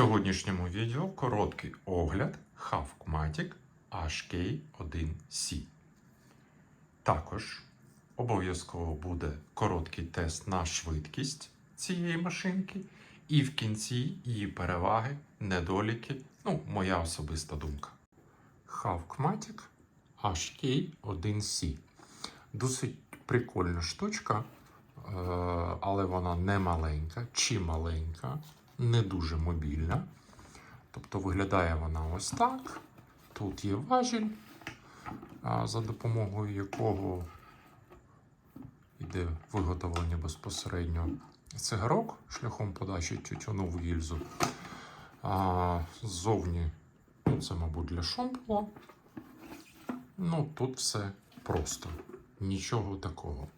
сьогоднішньому відео короткий огляд Havkmatic HK1C. Також обов'язково буде короткий тест на швидкість цієї машинки, і в кінці її переваги, недоліки, ну, моя особиста думка. Havkmatic HK1C. Досить прикольна штучка, е, але вона не маленька чи маленька, не дуже мобільна. Тобто виглядає вона ось так. Тут є важіль, за допомогою якого йде виготовлення безпосередньо цигарок шляхом подачі тютюну в гільзу. А ззовні ну, це, мабуть, для шомпола. Ну, тут все просто. Нічого такого.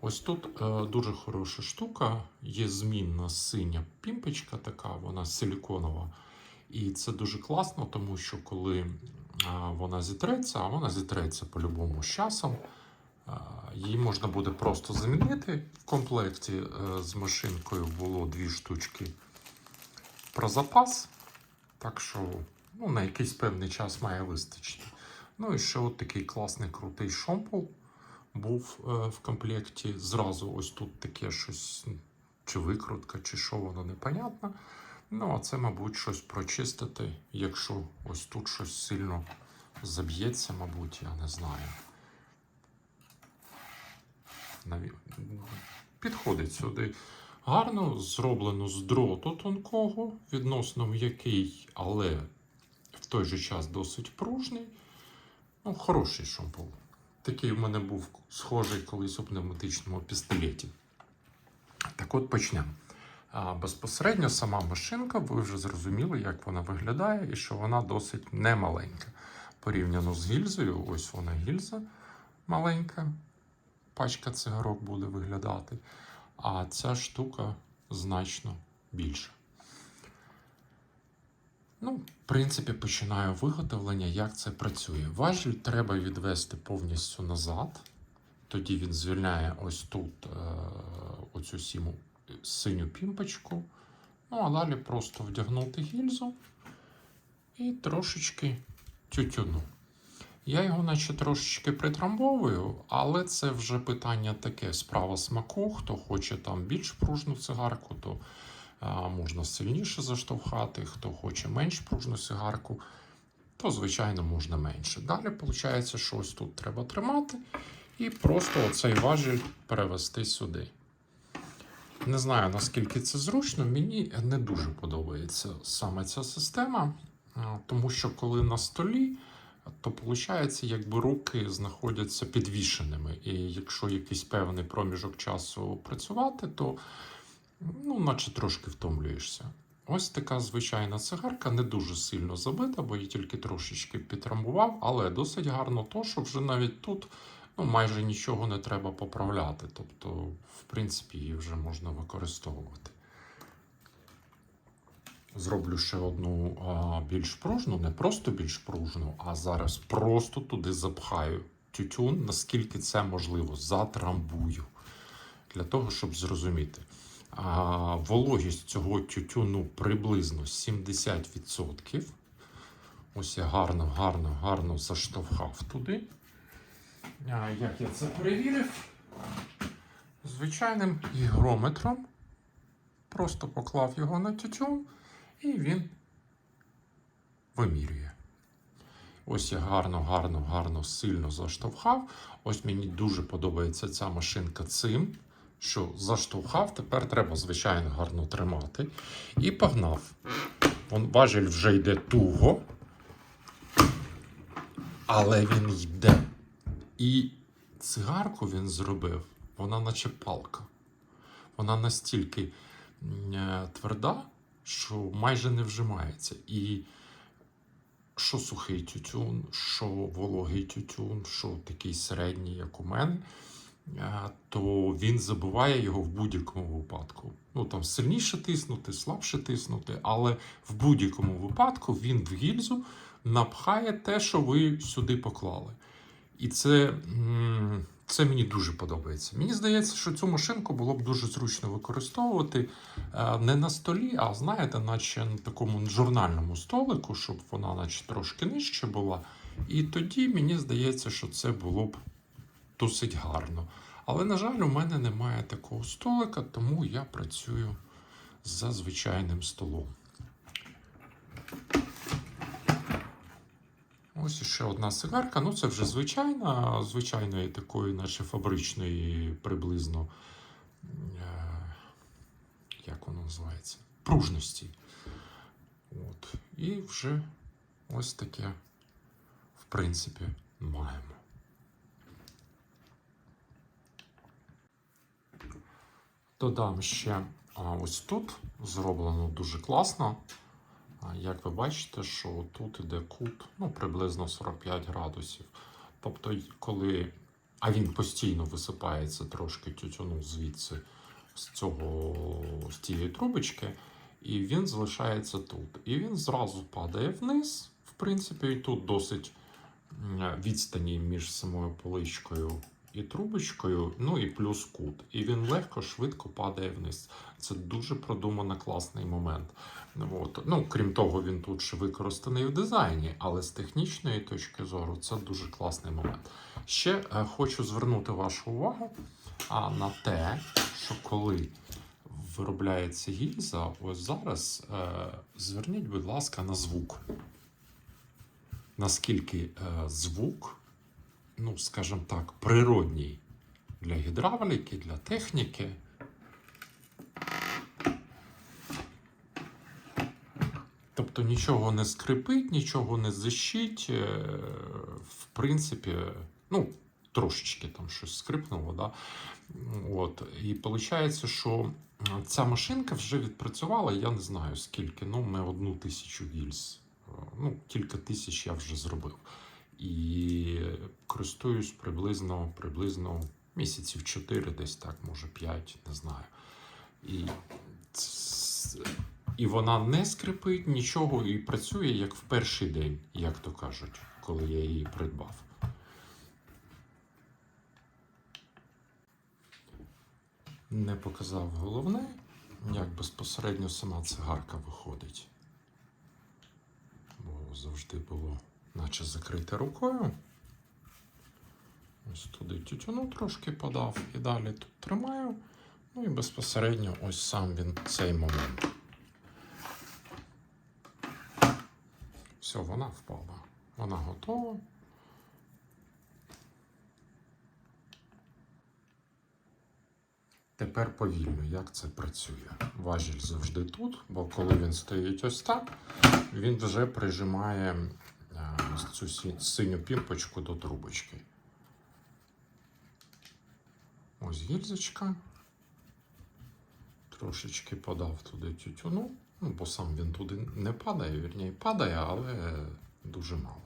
Ось тут е, дуже хороша штука. Є змінна синя пімпочка, така, вона силіконова. І це дуже класно, тому що коли е, вона зітреться, а вона зітреться по-любому з часом, е, її можна буде просто замінити. В комплекті е, з машинкою було дві штучки про запас. Так що ну, на якийсь певний час має вистачити. Ну і ще от такий класний крутий шомпол був е, в комплекті. Зразу ось тут таке щось, чи викрутка, чи що воно непонятно. Ну, а це, мабуть, щось прочистити, якщо ось тут щось сильно заб'ється, мабуть, я не знаю. Підходить сюди. Гарно зроблено з дроту тонкого, відносно м'який, але в той же час досить пружний. Ну, хороший шомпол. Такий в мене був схожий колись у пневматичному пістолеті. Так от почнемо. Безпосередньо сама машинка, ви вже зрозуміли, як вона виглядає, і що вона досить немаленька. Порівняно з гільзою, ось вона гільза маленька, пачка цигарок буде виглядати. А ця штука значно більша. Ну, в принципі, починаю виготовлення, як це працює. Важіль треба відвести повністю назад. Тоді він звільняє ось тут е, оцю сіму синю пімпочку. Ну, а далі просто вдягнути гільзу і трошечки тютюну. Я його, наче трошечки притрамбовую, але це вже питання таке: справа смаку. Хто хоче там більш пружну цигарку, то можна сильніше заштовхати. Хто хоче менш пружну цигарку, то, звичайно, можна менше. Далі виходить, що ось тут треба тримати і просто оцей важіль перевести сюди. Не знаю, наскільки це зручно, мені не дуже подобається саме ця система, тому що коли на столі, то виходить, якби руки знаходяться підвішеними. І якщо якийсь певний проміжок часу працювати, то ну, наче трошки втомлюєшся. Ось така звичайна цигарка, не дуже сильно забита, бо її тільки трошечки підтрамбував, але досить гарно то, що вже навіть тут ну, майже нічого не треба поправляти. Тобто, в принципі, її вже можна використовувати. Зроблю ще одну а, більш пружну, не просто більш пружну, а зараз просто туди запхаю тютюн, наскільки це можливо, затрамбую. Для того, щоб зрозуміти. Вологість цього тютюну приблизно 70%. Ось я гарно, гарно, гарно заштовхав туди. А, як я це перевірив? Звичайним гігрометром. Просто поклав його на тютюн і він вимірює. Ось я гарно, гарно, гарно сильно заштовхав. Ось мені дуже подобається ця машинка цим, що заштовхав, тепер треба, звичайно, гарно тримати. І погнав. Вон важіль вже йде туго, але він йде. І цигарку він зробив, вона наче палка. Вона настільки е, тверда, що майже не вжимається. І що сухий тютюн, що вологий тютюн, що такий середній, як у мене, то він забиває його в будь-якому випадку. Ну там сильніше тиснути, слабше тиснути, але в будь-якому випадку він в гільзу напхає те, що ви сюди поклали. І це Це мені дуже подобається. Мені здається, що цю машинку було б дуже зручно використовувати е, не на столі, а знаєте, наче на такому журнальному столику, щоб вона наче трошки нижче була. І тоді мені здається, що це було б досить гарно. Але, на жаль, у мене немає такого столика, тому я працюю за звичайним столом. Ось іще одна сигарка. Ну, це вже звичайна, звичайної такої, наче фабричної, приблизно. е, Як воно називається? Пружності. От. І вже ось таке, в принципі, маємо. Додам ще ось тут зроблено дуже класно. Як ви бачите, що тут іде кут ну, приблизно 45 градусів. Тобто, коли. А він постійно висипається трошки тютюну звідси з цього з цієї трубочки, і він залишається тут. І він зразу падає вниз. В принципі, і тут досить відстані між самою поличкою і трубочкою, ну і плюс кут. І він легко, швидко падає вниз. Це дуже продумано класний момент. От. Ну, крім того, він тут ще використаний в дизайні, але з технічної точки зору це дуже класний момент. Ще е, хочу звернути вашу увагу а, на те, що коли виробляється гільза, ось зараз е, зверніть, будь ласка, на звук. Наскільки е, звук, ну, скажімо так, природній для гідравліки, для техніки. Тобто нічого не скрипить, нічого не зищить. е, В принципі, ну, трошечки там щось скрипнуло. Да? От. І виходить, що ця машинка вже відпрацювала, я не знаю скільки, ну, не одну тисячу гільз. Е, Ну, кілька тисяч я вже зробив. І користуюсь приблизно, приблизно місяців 4, десь так, може 5, не знаю. І, і вона не скрипить нічого і працює як в перший день, як то кажуть, коли я її придбав. Не показав головне, як безпосередньо сама цигарка виходить. Бо завжди було наче закрите рукою. Ось туди тютюну трошки подав і далі тут тримаю. Ну і безпосередньо ось сам він цей момент. Все, вона впала. Вона готова. Тепер повільно, як це працює. Важіль завжди тут, бо коли він стоїть ось так, він вже прижимає цю синю пімпочку до трубочки. Ось гільзочка. Трошечки подав туди тютюну, ну, бо сам він туди не падає, вірніше падає, але дуже мало.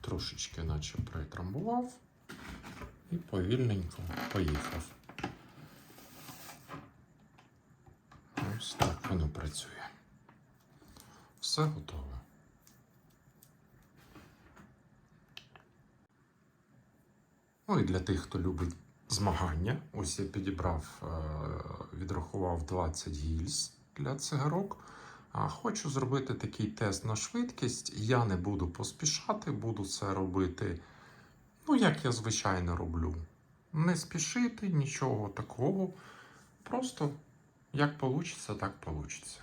Трошечки, наче притрамбував і повільненько поїхав. Ось так воно працює. Все готове. Ну і для тих, хто любить змагання, ось я підібрав, е, відрахував 20 гільз для цигарок. Хочу зробити такий тест на швидкість. Я не буду поспішати, буду це робити, ну, як я звичайно роблю. Не спішити, нічого такого. Просто як получится, так получится.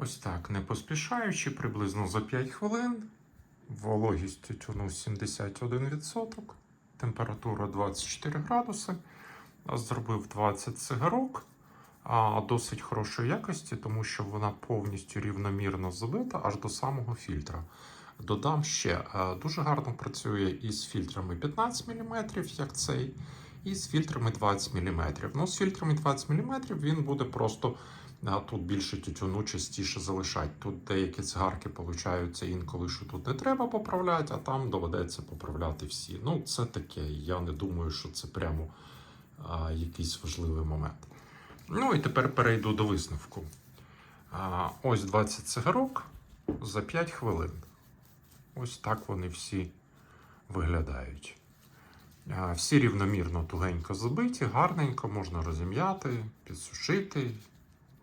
Ось так, не поспішаючи, приблизно за 5 хвилин Вологість тютюну 71%, температура 24 градуси. Зробив 20 цигарок досить хорошої якості, тому що вона повністю рівномірно забита аж до самого фільтра. Додам ще, е, дуже гарно працює із фільтрами 15 мм, як цей, і з фільтрами 20 мм. Ну, з фільтрами 20 мм він буде просто тут більше тютюну частіше залишать. Тут деякі цигарки получаються інколи, що тут не треба поправляти, а там доведеться поправляти всі. Ну, це таке. Я не думаю, що це прямо а, якийсь важливий момент. Ну і тепер перейду до висновку. А, ось 20 цигарок за 5 хвилин. Ось так вони всі виглядають. А, Всі рівномірно тугенько забиті, гарненько, можна розім'яти, підсушити,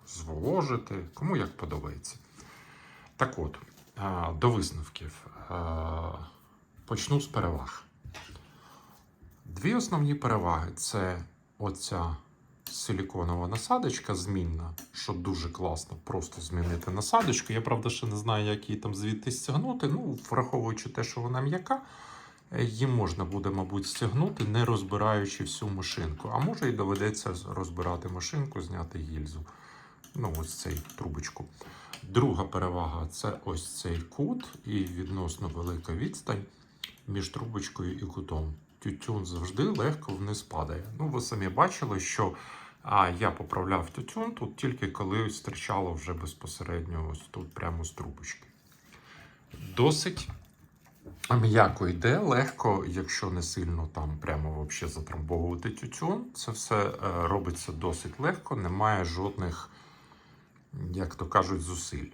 зволожити, кому як подобається. Так от, до висновків. Почну з переваг. Дві основні переваги це оця силіконова насадочка змінна, що дуже класно просто змінити насадочку. Я правда ще не знаю, як її там звідти стягнути. Ну, враховуючи те, що вона м'яка, її можна буде, мабуть, стягнути, не розбираючи всю машинку. А може і доведеться розбирати машинку, зняти гільзу. Ну, ось цей трубочку. Друга перевага це ось цей кут і відносно велика відстань між трубочкою і кутом. Тютюн завжди легко вниз падає. Ну, ви самі бачили, що а, я поправляв тютюн тут тільки коли стирчало вже безпосередньо ось тут прямо з трубочки. Досить м'яко йде, легко, якщо не сильно там прямо вообще затрамбовувати тютюн. Це все е, робиться досить легко, немає жодних, як то кажуть, зусиль.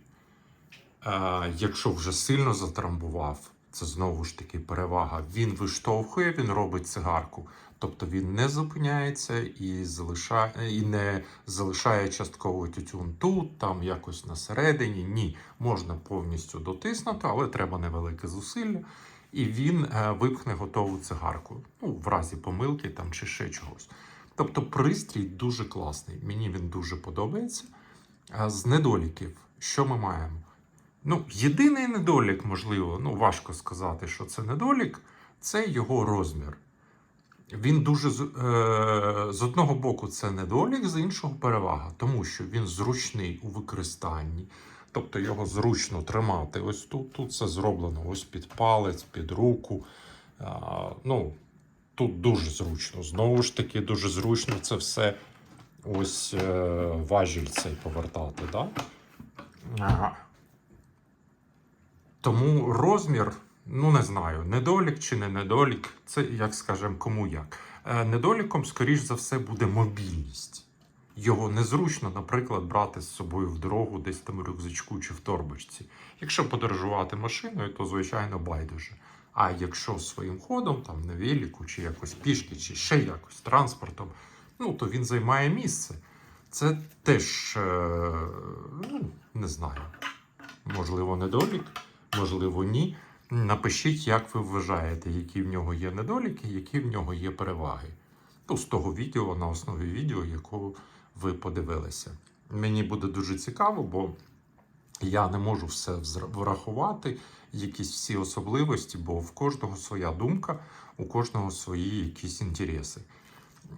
Е, якщо вже сильно затрамбував, це знову ж таки перевага. Він виштовхує, він робить цигарку. Тобто він не зупиняється і залишає, і не залишає частково тютюн тут, там якось на середині. Ні, можна повністю дотиснути, але треба невелике зусилля. І він е, випхне готову цигарку. Ну, в разі помилки там чи ще чогось. Тобто пристрій дуже класний. Мені він дуже подобається. А з недоліків, що ми маємо? Ну, єдиний недолік, можливо, ну важко сказати, що це недолік, це його розмір. Він дуже е, з одного боку це недолік, з іншого перевага, тому що він зручний у використанні. Тобто його зручно тримати. Ось тут, тут це зроблено ось під палець, під руку. А, ну, тут дуже зручно. Знову ж таки, дуже зручно це все ось е, важіль цей повертати. Да? Ага. Тому розмір, ну не знаю, недолік чи не недолік, це як скажемо, кому як. Е, Недоліком, скоріш за все, буде мобільність. Його незручно, наприклад, брати з собою в дорогу десь там в рюкзачку чи в торбочці. Якщо подорожувати машиною, то звичайно байдуже. А якщо своїм ходом, там на велику, чи якось пішки, чи ще якось транспортом, ну то він займає місце. Це теж е, ну, не знаю. Можливо, недолік, можливо, ні. Напишіть, як ви вважаєте, які в нього є недоліки, які в нього є переваги. Ну, з того відео, на основі відео, якого ви подивилися. Мені буде дуже цікаво, бо я не можу все врахувати, якісь всі особливості, бо в кожного своя думка, у кожного свої якісь інтереси.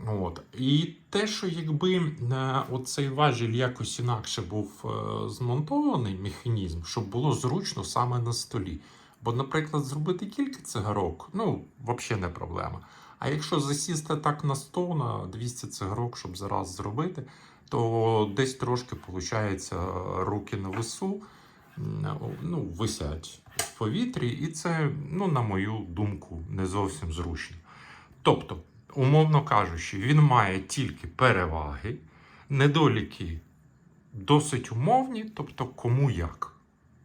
От. І те, що якби е, оцей важіль якось інакше був е, змонтований механізм, щоб було зручно саме на столі. Бо, наприклад, зробити кілька цигарок, ну, взагалі не проблема. А якщо засісти так на 100, на 200 цигарок, щоб зараз зробити, то десь трошки виходить руки на весу, ну, висять в повітрі, і це, ну, на мою думку, не зовсім зручно. Тобто, умовно кажучи, він має тільки переваги, недоліки досить умовні, тобто кому як.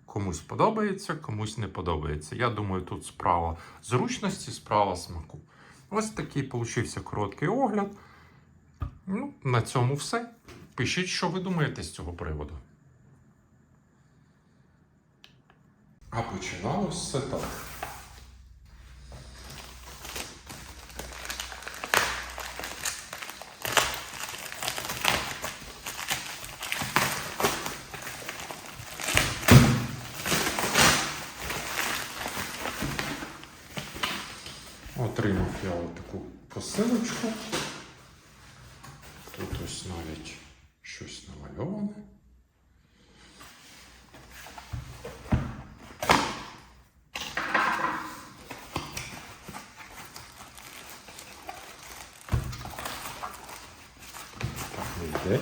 Комусь подобається, комусь не подобається. Я думаю, тут справа зручності, справа смаку. Ось такий получився короткий огляд. Ну, на цьому все. Пишіть, що ви думаєте з цього приводу. А починалось все так. Отримав я таку посилочку. Тут ось навіть щось намальоване. Так не йде.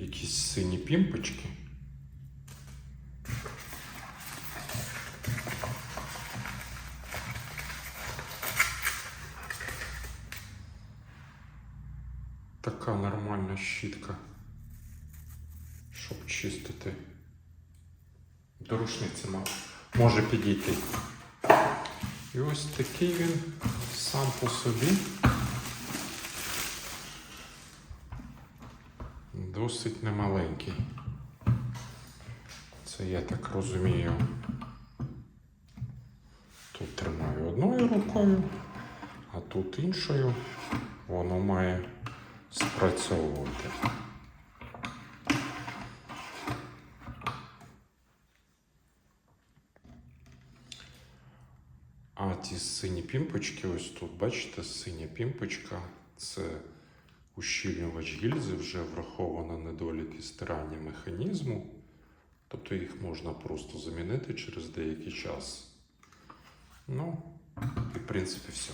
якісь сині пімпочки. Така нормальна щітка, щоб чистити. До рушниці може підійти. І ось такий він сам по собі. Досить немаленький. Це я так розумію. Тут тримаю одною рукою, а тут іншою воно має спрацьовувати. А ті сині пімпочки, ось тут, бачите, синя пімпочка це ущільнювач гільзи, вже враховано недоліки стирання механізму. Тобто їх можна просто замінити через деякий час. Ну, і в принципі все.